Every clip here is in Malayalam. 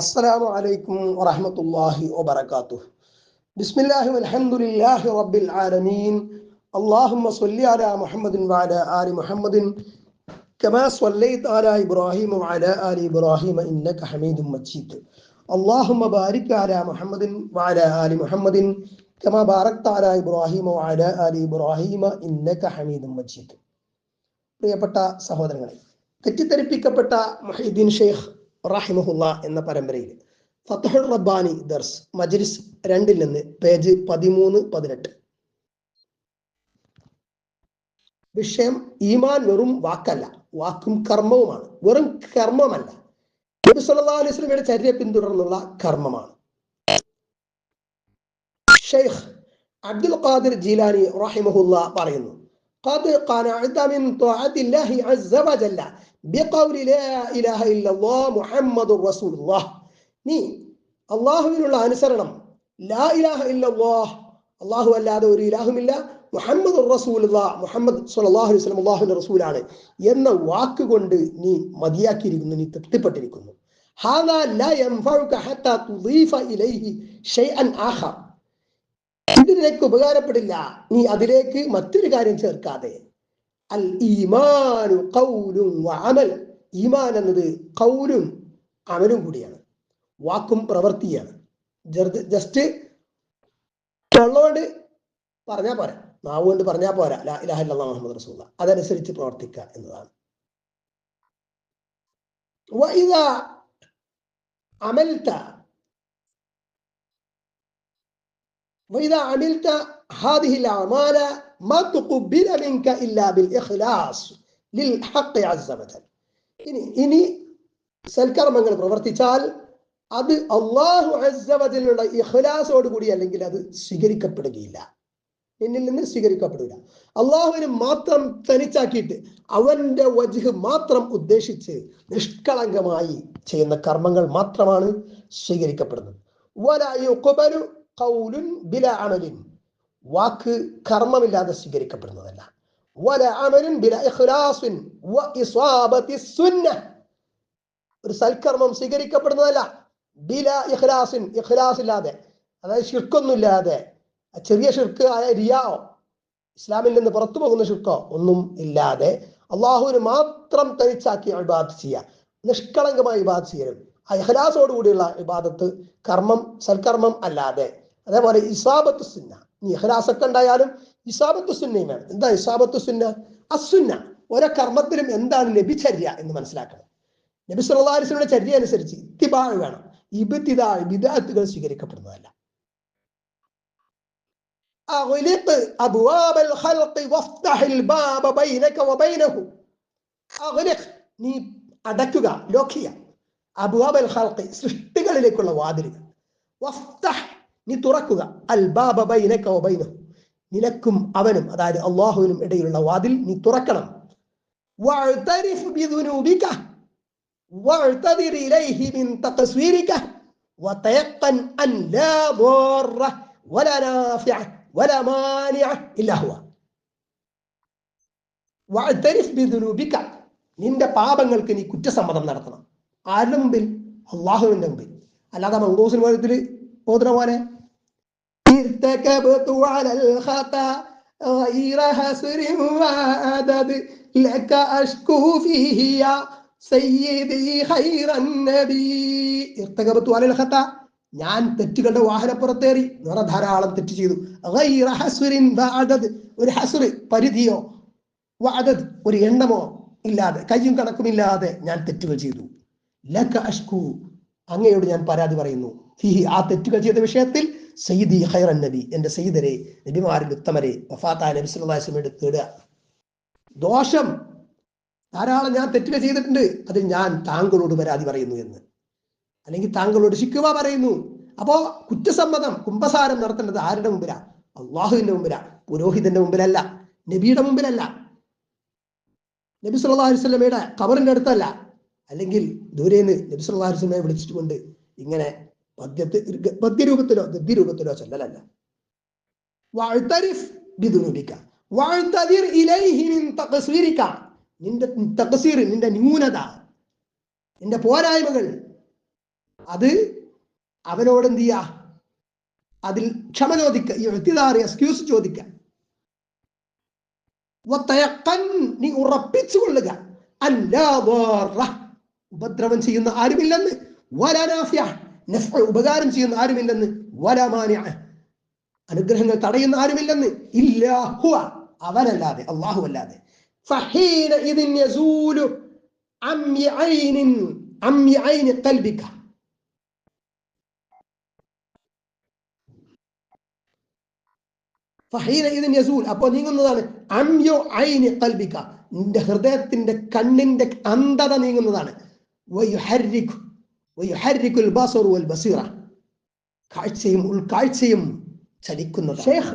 അസ്സലാമു അലൈക്കും വറഹമത്തല്ലാഹി വബർക്കാത്തു ബിസ്മില്ലാഹി വൽഹംദുലില്ലാഹി റബ്ബിൽ അല്ലാഹുമ്മ സ്വല്ലി അലാ മുഹമ്മദിൻ വഅലാ ആലി മുഹമ്മദിൻ. കമാ സ്വല്ലൈത അലാ ഇബ്രാഹിം വഅലാ ആലി ഇബ്രാഹിം ഇന്നക ഹമീദും മജീദ്. അല്ലാഹുമ്മ ബാരിക് അലാ മുഹമ്മദിൻ വഅലാ ആലി മുഹമ്മദിൻ. കമാ ബാറക്ത അലാ ഇബ്രാഹിം വഅലാ ആലി ഇബ്രാഹിം ഇന്നക ഹമീദും മജീദ്. പ്രിയപ്പെട്ട സഹോദരങ്ങളെ തെറ്റിദ്ധരിപ്പിക്കപ്പെട്ട മുഹീദ്ദീൻ ഷെയ്ഖ് റഹിമഹുല്ല എന്ന പരമ്പരയിൽ ഫത്തഹുൽ റബ്ബാനി ദർസ് മജ്ലിസ് രണ്ടിൽ നിന്ന് പേജ് പതിമൂന്ന് പതിനെട്ട് വിഷയം ഈമാൻ വെറും വാക്കല്ല വാക്കും കർമ്മവുമാണ് വെറും കർമ്മമല്ല നബി സല്ലല്ലാഹു അലൈഹി വസല്ലമയുടെ ചര്യ പിന്തുടർന്നുള്ള കർമ്മമാണ് ഷെയ്ഖ് അബ്ദുൽ ഖാദിർ ജീലാനി റഹിമഹുല്ല പറയുന്നു قد قنعت من طاعة الله عز وجل മുഹമ്മദ് നീ അല്ലാഹുവിനുള്ള അനുസരണം ലാ ഇലാഹ ഇല്ലല്ലാഹ് അല്ലാഹു അല്ലാതെ ഒരു ഇലാഹുമില്ല മുഹമ്മദ് റസൂലുള്ള മുഹമ്മദ് സ്വല്ലല്ലാഹു അലൈഹി വസല്ലം അള്ളാഹുവിന്റെ റസൂലാണ് എന്ന വാക്കുകൊണ്ട് നീ മതിയാക്കിയിരിക്കുന്നു നീ തൃപ്തിപ്പെട്ടിരിക്കുന്നു. ഇത് നിനക്ക് ഉപകാരപ്പെടില്ല. നീ അതിലേക്ക് മറ്റൊരു കാര്യം ചേർക്കാതെ അൽ ഈമാനു കൗലും വഅമൽ ഈമാൻ എന്നത് കൗലും അമലും കൂടിയാണ്. വാക്കും പ്രവൃത്തിയാണ് ജസ്റ്റ് തൊള്ളോണ്ട് പറഞ്ഞാൽ പോരാ. നാവ് കൊണ്ട് പറഞ്ഞാൽ പോരാ. ലാ ഇലാഹ മുഹമ്മദ് റസൂല. അതനുസരിച്ച് പ്രവർത്തിക്കുക എന്നതാണ്. വൈദ അമൽത്ത വൈദ അമിൽത്ത ഹാദിഹിൽ അമാല മാ തുക്കുബില മിൻക ഇല്ലാ ബിൽ ഇഖ്ലാസ് ലിൽ ഹഖ് അസ്സ വജൽ ഇനി ഇനി സൽക്കർമ്മങ്ങൾ പ്രവർത്തിച്ചാൽ അത് അള്ളാഹു അസവജലുള്ള ഇഖ്ലാസോട് കൂടി അല്ലെങ്കിൽ അത് സ്വീകരിക്കപ്പെടുകയില്ല. എന്നിൽ നിന്ന് സ്വീകരിക്കപ്പെടുക അള്ളാഹുവിന് മാത്രം തനിച്ചാക്കിയിട്ട് അവന്റെ വജുഹ് മാത്രം ഉദ്ദേശിച്ച് നിഷ്കളങ്കമായി ചെയ്യുന്ന കർമ്മങ്ങൾ മാത്രമാണ് സ്വീകരിക്കപ്പെടുന്നത്. വാക്ക് കർമ്മമില്ലാതെ സ്വീകരിക്കപ്പെടുന്നതല്ല. ഒരു സൽക്കർമ്മം സ്വീകരിക്കപ്പെടുന്നതല്ല. ബില ഇഖ്ലാസിൻ ഇഖ്ലാസ് ഇല്ലാതെ അതായത് ഷിർക്കൊന്നുമില്ലാതെ ചെറിയ ഷിർക്ക് ആയ റിയാവോ ഇസ്ലാമിൽ നിന്ന് പുറത്തു പോകുന്ന ഷിർക്കോ ഒന്നും ഇല്ലാതെ അള്ളാഹുവിന് മാത്രം തനിച്ചാക്കി ഇബാദത്ത് ചെയ്യുക. നിഷ്കളങ്കമായി ഇബാദത്ത് ചെയ്യലും. ആ ഇഹ്ലാസോടുകൂടിയുള്ള ഇബാദത്ത് കർമ്മം സൽക്കർമ്മം അല്ലാതെ. അതേപോലെ ഇസാബത്ത് സുന്ന. ഈ ഇഖ്ലാസൊക്കെ ഉണ്ടായാലും ഇസാബത്ത് സുന്നയും വേണം എന്താ ഇസാബത്ത് സുന്ന അസുന്ന ഓരോ കർമ്മത്തിലും എന്താണ് ലഭിചര്യ എന്ന് മനസ്സിലാക്കണം നബി സല്ലല്ലാഹു അലൈഹി വസല്ലമയുടെ ചര്യ അനുസരിച്ച് ഇത്തിബാഴ് വേണം ഇബ്തിദാ ബിദഅത്തുകൾ സ്വീകരിക്കപ്പെടുന്നതല്ല أغلق أبواب الخلق وافتح الباب بينك وبينه أغلق നീ അടക്കുക ലോക്ക് ചെയ്യുക അബുവാബൽ ഖൽഖി സൃഷ്ടികളിലേക്കുള്ള വാതിലുകൾ വഫ്തഹ് നീ തുറക്കുക. അൽ ബാബൈനക്കൈന നിനക്കും അവനും അതായത് അള്ളാഹുവിനും ഇടയിലുള്ള വാതിൽ നീ തുറക്കണം. നിന്റെ പാപങ്ങൾക്ക് നീ കുറ്റസമ്മതം നടത്തണം. ആരുടെ മുമ്പിൽ? അള്ളാഹുവിന്റെ മുമ്പിൽ. അല്ലാതെ മംഗോസിന് മതത്തിൽ ഓതനവാനെ ارتكبت على الخطا غير حسر وعدد لك أشكو فيه يا سيدي خير النبي ارتكبت على الخطا ഞാൻ തെറ്റുകളുടെ വാഹനപ്പുറത്തേറി വേറെ ധാരാളം തെറ്റ് ചെയ്തു ഗൈറ ഹസ്റിൻ വഅദദ് ഒരു ഹസ്ർ പരിധിയോ വഅദദ് ഒരു എണ്ണമോ ഇല്ലാതെ കയ്യും കണക്കുമില്ലാതെ ഞാൻ തെറ്റുകൾ ചെയ്തു ലക അഷ്കു അങ്ങയോട് ഞാൻ പരാതി പറയുന്നു ഹിഹി ആ തെറ്റുകൾ ചെയ്ത വിഷയത്തിൽ സയ്യിദി ഖൈറൻ നബി എന്റെ സയ്യിദരെ നബിമാരിൽ ഉത്തമരെ വഫാത്തായ നബി സല്ലല്ലാഹു അലൈഹി വസല്ലം തേടുക. ദോഷം ധാരാളം ഞാൻ തെറ്റുകൾ ചെയ്തിട്ടുണ്ട്. അതിൽ ഞാൻ താങ്കളോട് പരാതി പറയുന്നു എന്ന്. അല്ലെങ്കിൽ താങ്കളോട് ശിക്കുവ പറയുന്നു. അപ്പോ കുറ്റസമ്മതം കുംഭസാരം നടത്തേണ്ടത് ആരുടെ മുമ്പിലാ? അള്ളാഹുവിന്റെ മുമ്പിലാ പുരോഹിതന്റെ മുമ്പിലല്ല നബിയുടെ മുമ്പിലല്ല. നബി സല്ലല്ലാഹു അലൈഹി വസല്ലമയുടെ ഖബറിന്റെ അടുത്തല്ല. അല്ലെങ്കിൽ ദൂരേന്ന് നബി സല്ലല്ലാഹു അലൈഹി വസല്ലമയെ വിളിച്ചിട്ടുകൊണ്ട് ഇങ്ങനെ പദ്യത്തെ പദ്യരൂപത്തിലോ ഗദ്യരൂപത്തിലോ ചൊല്ലലല്ല. വാഴ്ത്തരിഫ് ബിദുനുബിക്ക വാഴ്ത്തതിർ ഇലൈഹി നിൻ തകസ്വീരിക്ക നിന്റെ തകസീർ നിന്റെ ന്യൂനത നിന്റെ പോരായ്മകൾ അത് അവനോട് എന്ത് ചെയ്യുക അതിൽ ക്ഷമ ചോദിക്കുക ഈ വ്യക്തിതാറി എക്സ്ക്യൂസ് ചോദിക്കുക നീ ഉറപ്പിച്ചു കൊള്ളുക അല്ലാ ഉപദ്രവം ചെയ്യുന്ന ആരുമില്ലെന്ന്. വരാനാഫ്യ നഫ്അ ഉപകാരം ചെയ്യുന്ന ആരുമില്ലെന്ന്? വലാ മാനിഅ. അനുഗ്രഹങ്ങൾ തടയുന്ന ആരുമില്ലെന്ന്? ഇല്ലാ ഹുവ. അവനല്ലാതെ അല്ലാഹു അല്ലാതെ. അപ്പോ നീങ്ങുന്നതാണ് അമ്യോ ഐനി കൽബിക. നിന്റെ ഹൃദയത്തിന്റെ കണ്ണിന്റെ അന്ധത നീങ്ങുന്നതാണ്. വയുഹരിക്കുൽ ബസർ വൽ ബസീറ കാഴ്ചയും ഉൾക്കാഴ്ചയും ചലിക്കുന്നത് ഷെയ്ഖ്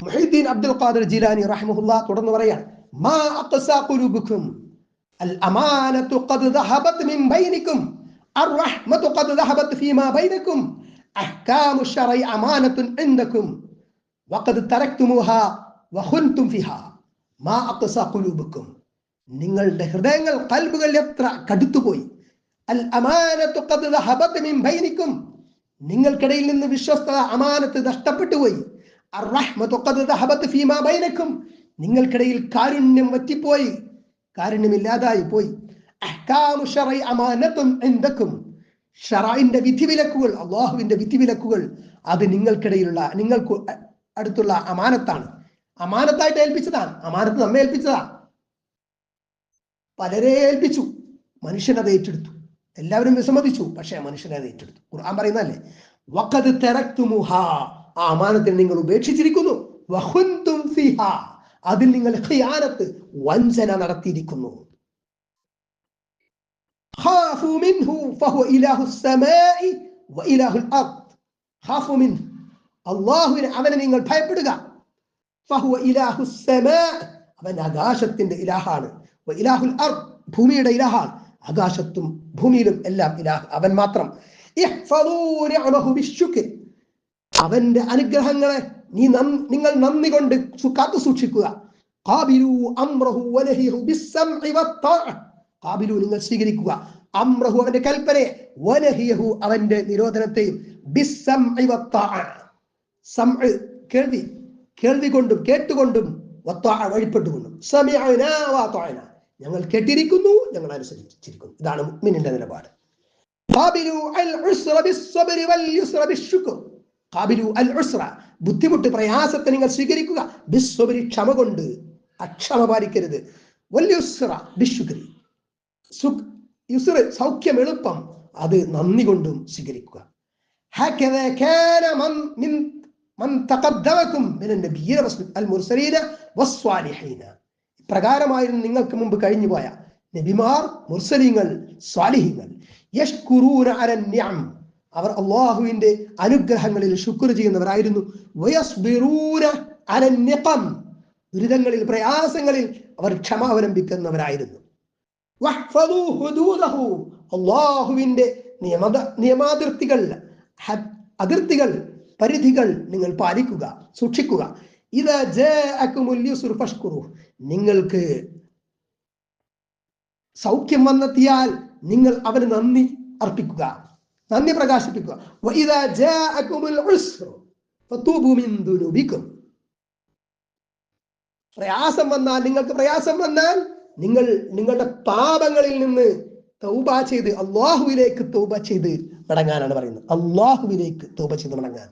മുഹീദ്ദീൻ അബ്ദുൽ ഖാദർ ജിലാനി റഹ്മുല്ല തുടർന്ന് പറയാണ് മാ അഖ്സാ ഖുലൂബുക്കും അൽ അമാനത്തു ഖദ് ദഹബത് മിൻ ബൈനിക്കും അർ റഹ്മത്തു ഖദ് ദഹബത് ഫീമാ ബൈനക്കും അഹ്കാമു ശറഇ അമാനത്തുൻ ഇൻദക്കും വഖദ് തറക്തുമുഹാ വഖുൻതും ഫിഹാ. മാ അഖ്സാ ഖുലൂബുക്കും നിങ്ങളുടെ ഹൃദയങ്ങൾ കൽബുകൾ എത്ര കടുത്തുപോയി. അൽ നിങ്ങൾക്കിടയിൽ നിന്ന് വിശ്വസ്തത അമാനത്ത് നഷ്ടപ്പെട്ടു പോയി. ബൈനക്കും. നിങ്ങൾക്കിടയിൽ കാരുണ്യം വറ്റിപ്പോയി. കാരുണ്യമില്ലാതായി പോയി. വിധി അമാനത്തും എന്തൊക്കും ഷറായിന്റെ വിധിവിലക്കുകൾ അള്ളാഹുവിന്റെ വിധിവിലക്കുകൾ അത് നിങ്ങൾക്കിടയിലുള്ള നിങ്ങൾക്ക് അടുത്തുള്ള അമാനത്താണ്. അമാനത്തായിട്ട് ഏൽപ്പിച്ചതാണ്. അമാനത്ത് നമ്മെ ഏൽപ്പിച്ചതാണ്. പലരെ ഏൽപ്പിച്ചു. മനുഷ്യനത് ഏറ്റെടുത്തു. എല്ലാവരും വിസമ്മതിച്ചു. പക്ഷേ അത് ഏറ്റെടുത്തു. ഖുർആൻ പറയുന്നല്ലേ വഖദ് തറക്തുമുഹ ആ അമാനത്തിൽ നിങ്ങൾ ഉപേക്ഷിച്ചിരിക്കുന്നു. വഹുന്തും ഫിഹ. അതിൽ നിങ്ങൾ ഖിയാനത്ത് വഞ്ചന നടത്തിയിരിക്കുന്നു. ഖാഫു മിൻഹു ഫഹുവ ഇലാഹു സമാഇ വ ഇലാഹുൽ അർദ്. ഖാഫു മിൻ അല്ലാഹുവിനെ അവനെ നിങ്ങൾ ഭയപ്പെടുക. ഫഹുവ ഇലാഹു സമാ അവൻ ആകാശത്തിന്റെ ഇലാഹാണ്. വ ഇലാഹുൽ അർദ്. ഭൂമിയുടെ ഇലാഹാണ്. ആകാശത്തും ഭൂമിയിലും എല്ലാം ഇലാഹ് അവൻ മാത്രം. അവന്റെ അനുഗ്രഹങ്ങളെ നീ നിങ്ങൾ നന്ദി കൊണ്ട് കാത്തു സൂക്ഷിക്കുക. നിങ്ങൾ സ്വീകരിക്കുക. അമ്രഹു അവന്റെ കൽപ്പനയെ വലഹിയഹു അവന്റെ നിരോധനത്തെയും കേൾവി കേൾവി കൊണ്ടും കേട്ടുകൊണ്ടും വഴിപ്പെട്ടുകൊണ്ടും. സമയ. ഞങ്ങൾ കേട്ടിരിക്കുന്നു ഞങ്ങൾ അനുസരിച്ചിരിക്കുന്നു ഇതാണ് മുഅ്മിനിന്റെ നിലപാട് ഖാബിലു അൽ ഉസ്ര ബിസ്സബ്രി വൽ യുസ്ര ബിശ്ശുക്ർ ഖാബിലു അൽ ഉസ്ര ബുദ്ധിമുട്ട് പ്രയാസത്തെ നിങ്ങൾ സ്വീകരിക്കുക ബിസ്സബ്രി ക്ഷമ കൊണ്ട് അക്ഷമ പാലിക്കരുത് വൽ യുസ്ര ബിശ്ശുക്രി സുഖ് യുസ്ര സൗഖ്യം എളുപ്പം അത് നന്ദി കൊണ്ടും സ്വീകരിക്കുക هكذا كان من من من تقدمكم من النبيين المرسلين والصالحين പ്രകാരമായിരുന്നു നിങ്ങൾക്ക് മുമ്പ് കഴിഞ്ഞു പോയ നബിമാർ മുർസലിങ്ങൾ സ്വാലിഹിങ്ങൾ. അവർ അള്ളാഹുവിന്റെ അനുഗ്രഹങ്ങളിൽ ശുക്ർ ചെയ്യുന്നവരായിരുന്നു. ദുരിതങ്ങളിൽ പ്രയാസങ്ങളിൽ അവർ ക്ഷമ അവലംബിക്കുന്നവരായിരുന്നു. ഹുദൂദഹു. അള്ളാഹുവിന്റെ നിയമ നിയമാതിർത്തികൾ അതിർത്തികൾ പരിധികൾ നിങ്ങൾ പാലിക്കുക സൂക്ഷിക്കുക. ഇത് നിങ്ങൾക്ക് സൗഖ്യം വന്നെത്തിയാൽ നിങ്ങൾ അവന് നന്ദി അർപ്പിക്കുക നന്ദി പ്രകാശിപ്പിക്കുക. പ്രയാസം വന്നാൽ നിങ്ങൾക്ക് പ്രയാസം വന്നാൽ നിങ്ങൾ നിങ്ങളുടെ പാപങ്ങളിൽ നിന്ന് തൗബ ചെയ്ത് അള്ളാഹുവിലേക്ക് തൗബ ചെയ്ത് മടങ്ങാനാണ് പറയുന്നത്. അള്ളാഹുവിലേക്ക് തൗബ ചെയ്ത് മടങ്ങാൻ.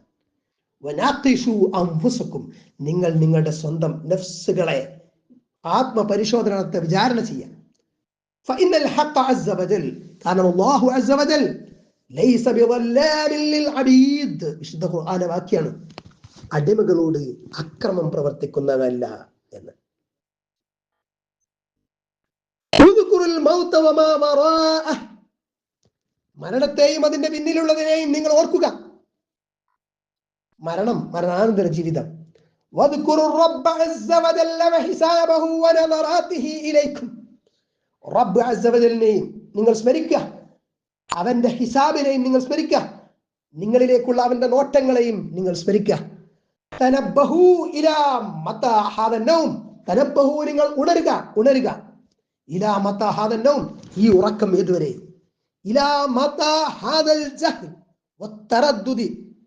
നിങ്ങൾ നിങ്ങളുടെ സ്വന്തം നഫ്സുകളെ ആത്മപരിശോധനത്തെ വിചാരണ ചെയ്യാം കാരണം വാക്യാണ്. അടിമകളോട് അക്രമം പ്രവർത്തിക്കുന്നവല്ല എന്ന്. മരണത്തെയും അതിന്റെ പിന്നിലുള്ളതിനെയും നിങ്ങൾ ഓർക്കുക. മരണം മരണാനന്തര ജീവിതം. റബ്ബ് അസവജലിനെയും നിങ്ങൾ സ്മരിക്കുക. അവന്റെ ഹിസാബിനെയും നിങ്ങൾ സ്മരിക്കുക. നിങ്ങളിലേക്കുള്ള അവന്റെ നോട്ടങ്ങളെയും നിങ്ങൾ സ്മരിക്കുക. നിങ്ങൾ ഉണരുക ഉണരുക. ഇലാ മത്താഹാദന്നവും ഈ ഉറക്കം ഏതുവരെയും. ഇലാ മത്താഹാദൽ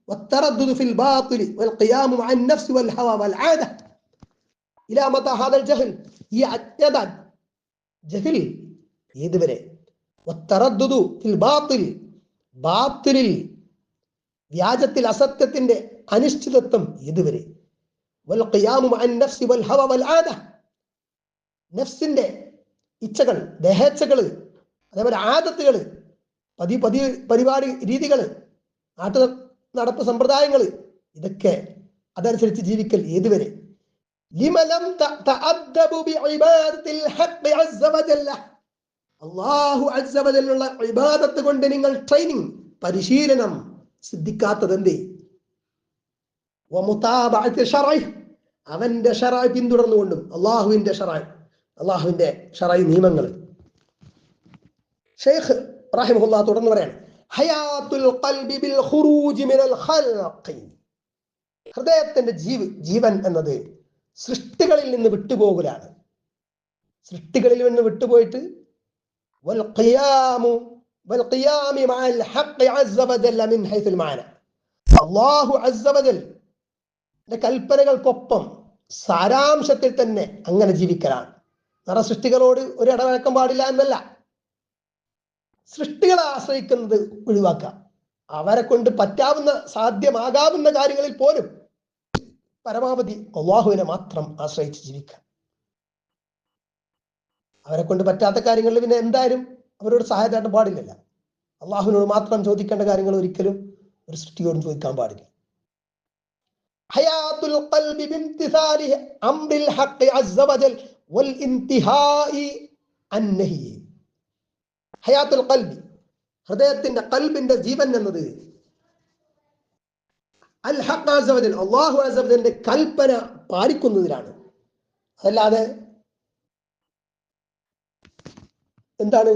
والتردد والتردد في الباطل والقيام مع النفس والهوى والعادة إلى متى هذا الجهل ഈ അജ്ഞത ജഹിൽ ഏതുവരെ والتردد في الباطل ബാത്തിലിൽ വ്യാജത്തിൽ അസത്യത്തിന്റെ അനിശ്ചിതത്വം ഏതുവരെ والقيام مع النفس والهوى والعادة നഫ്സിന്റെ ഇച്ഛകൾ ദേഹേച്ഛകള് അതേപോലെ ആദത്തുകള് പതി പതി പരിപാടി രീതികള് നാട്ടു നടപ്പ് സമ്പ്രദായങ്ങൾ. ഇതൊക്കെ അതനുസരിച്ച് ജീവിക്കൽ ഏതുവരെ അല്ലാഹു അസ്സ ഇബാദത്ത് കൊണ്ട് നിങ്ങൾ ട്രെയിനിങ് പരിശീലനം സിദ്ധിക്കാത്തത് എന്തേ അവന്റെ ഷറായ് പിന്തുടർന്നുകൊണ്ടും അള്ളാഹുവിന്റെ ഷറായ് അള്ളാഹുവിന്റെ ഷറായ് നിയമങ്ങൾ. ഷെയ്ഖ് റാഹിമുല്ല തുടർന്ന് പറയാണ്. ഹയാത്തുൽ ഖൽബി ബിൽ ഖൽഖി. ഹൃദയത്തിന്റെ ജീവ ജീവൻ എന്നത് സൃഷ്ടികളിൽ നിന്ന് വിട്ടുപോകലാണ്. സൃഷ്ടികളിൽ നിന്ന് വിട്ടുപോയിട്ട് വൽ ഖിയാമു വൽ ഖിയാമി മഅൽ മിൻ അല്ലാഹു കൽപ്പനകൾക്കൊപ്പം സാരാംശത്തിൽ തന്നെ അങ്ങനെ ജീവിക്കലാണ്. നിറ സൃഷ്ടികളോട് ഒരു ഇടവഴക്കം പാടില്ല എന്നല്ല. സൃഷ്ടികളെ ആശ്രയിക്കുന്നത് ഒഴിവാക്കാം അവരെ കൊണ്ട് പറ്റാവുന്ന സാധ്യമാകാവുന്ന കാര്യങ്ങളിൽ പോലും പരമാവധി അള്ളാഹുവിനെ മാത്രം ആശ്രയിച്ച് ജീവിക്കാം അവരെ കൊണ്ട് പറ്റാത്ത കാര്യങ്ങളിൽ പിന്നെ എന്തായാലും അവരോട് സഹായത്തായിട്ട് പാടില്ലല്ല. അള്ളാഹുവിനോട് മാത്രം ചോദിക്കേണ്ട കാര്യങ്ങൾ ഒരിക്കലും ഒരു സൃഷ്ടിയോടും ചോദിക്കാൻ പാടില്ല. ഹയാത്തുൽ ഖൽബി ബിംതിസാലി വൽ ഹയാത്തുൽ കൽബ് ഹൃദയത്തിന്റെ കൽബിന്റെ ജീവൻ എന്നത് അൽ ഹഖ് വജൽ അല്ലാഹു അസ്സ കൽപ്പന പാലിക്കുന്നതിലാണ്. അതല്ലാതെ എന്താണ്?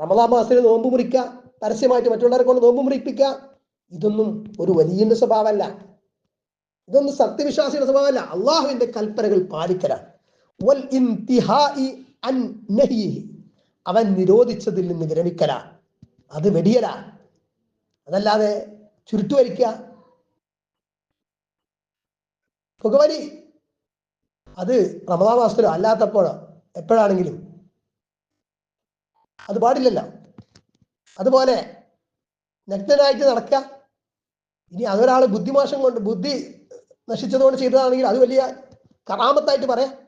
റമദാ മാസത്തിൽ നോമ്പ് മുറിക്കുക പരസ്യമായിട്ട് മറ്റുള്ളവരെ കൊണ്ട് നോമ്പ് മുറിപ്പിക്കുക ഇതൊന്നും ഒരു വലിയന്റെ സ്വഭാവമല്ല. ഇതൊന്നും സത്യവിശ്വാസിയുടെ സ്വഭാവമല്ല. അള്ളാഹുവിന്റെ കൽപ്പനകൾ പാലിക്കലാണ്. അവൻ നിരോധിച്ചതിൽ നിന്ന് വിരമിക്കല. അത് വെടിയല. അതല്ലാതെ ചുരുട്ടുവലിക്കുക പുകവലി. അത് റമദാ മാസത്തിലോ അല്ലാത്തപ്പോഴോ എപ്പോഴാണെങ്കിലും. അത് പാടില്ലല്ലോ. അതുപോലെ നഗ്നനായിട്ട് നടക്ക. ഇനി അതൊരാൾ ബുദ്ധിമോശം കൊണ്ട് ബുദ്ധി നശിച്ചതുകൊണ്ട് ചെയ്തതാണെങ്കിൽ അത് വലിയ കറാമത്തായിട്ട് പറയാം.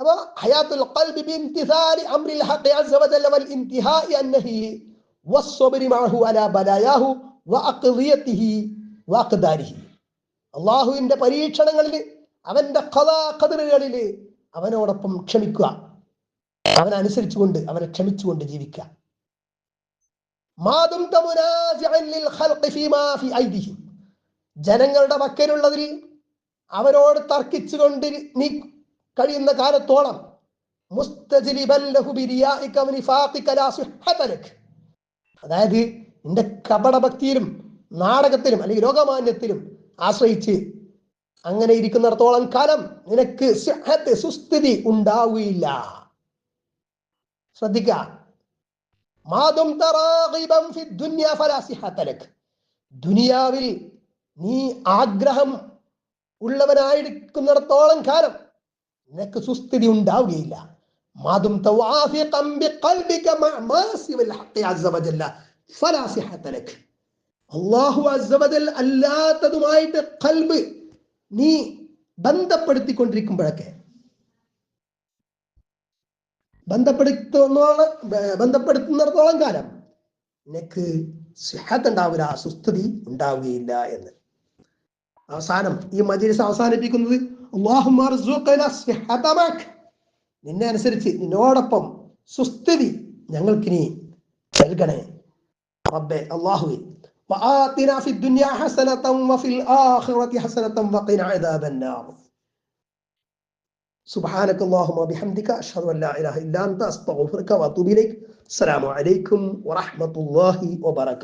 അപ്പൊ ഹയാത്തുൽ ഖൽബി ബിംതിസാലി അംരിൽ ഹഖി അസ്സ വജല്ല വൽ ഇൻതിഹാഇ അന്നഹി നഹി വസ്സബ്രി മഅഹു അലാ ബലായാഹു വഅഖ്ദിയതിഹി വഅഖ്ദാരിഹി അല്ലാഹുവിന്റെ പരീക്ഷണങ്ങളിൽ അവന്റെ ഖദാ ഖദറുകളിൽ അവനോടൊപ്പം ക്ഷമിക്കുക. അനുസരിച്ചുകൊണ്ട് അവനെ ക്ഷമിച്ചുകൊണ്ട് ജീവിക്കുക. ജനങ്ങളുടെ പക്കലുള്ളതിൽ അവരോട് തർക്കിച്ചുകൊണ്ട് നീ കഴിയുന്ന കാലത്തോളം. അതായത് നിന്റെ കപടഭക്തിയിലും നാടകത്തിലും അല്ലെങ്കിൽ ലോകമാന്യത്തിലും ആശ്രയിച്ച് അങ്ങനെ ഇരിക്കുന്നിടത്തോളം കാലം നിനക്ക് സുസ്ഥിതി ഉണ്ടാവുകയില്ല ശ്രദ്ധിക്ക. ദുനിയാവിൽ നീ ആഗ്രഹം ഉള്ളവനായിരിക്കുന്നിടത്തോളം കാലം നിനക്ക് സുസ്ഥിതി ഉണ്ടാവുകയില്ല. അല്ലാത്തതുമായിട്ട് കൽബ് നീ ബന്ധപ്പെടുത്തിക്കൊണ്ടിരിക്കുമ്പോഴൊക്കെ ബന്ധപ്പെടുത്തുന്നോളം ബന്ധപ്പെടുത്തുന്നിടത്തോളം കാലം നിനക്ക് സിഹത്ത് ഉണ്ടാവില്ല സുസ്ഥിതി ഉണ്ടാവുകയില്ല എന്ന്. അവസാനം ഈ മജീസ് അവസാനിപ്പിക്കുന്നത് അല്ലാഹുമ്മ അർസുഖന സിഹത മഅക്. നിന്നെ അനുസരിച്ച് നിന്നോടൊപ്പം സുസ്ഥിതി ഞങ്ങൾക്കിനി നൽകണേ റബ്ബെ അല്ലാഹുവേ وآتنا في الدنيا حسنة وفي الآخرة حسنة وقنا عذاب النار سبحانك اللهم وبحمدك أشهد أن لا إله إلا أنت أستغفرك وأتوب إليك السلام عليكم ورحمة الله وبركاته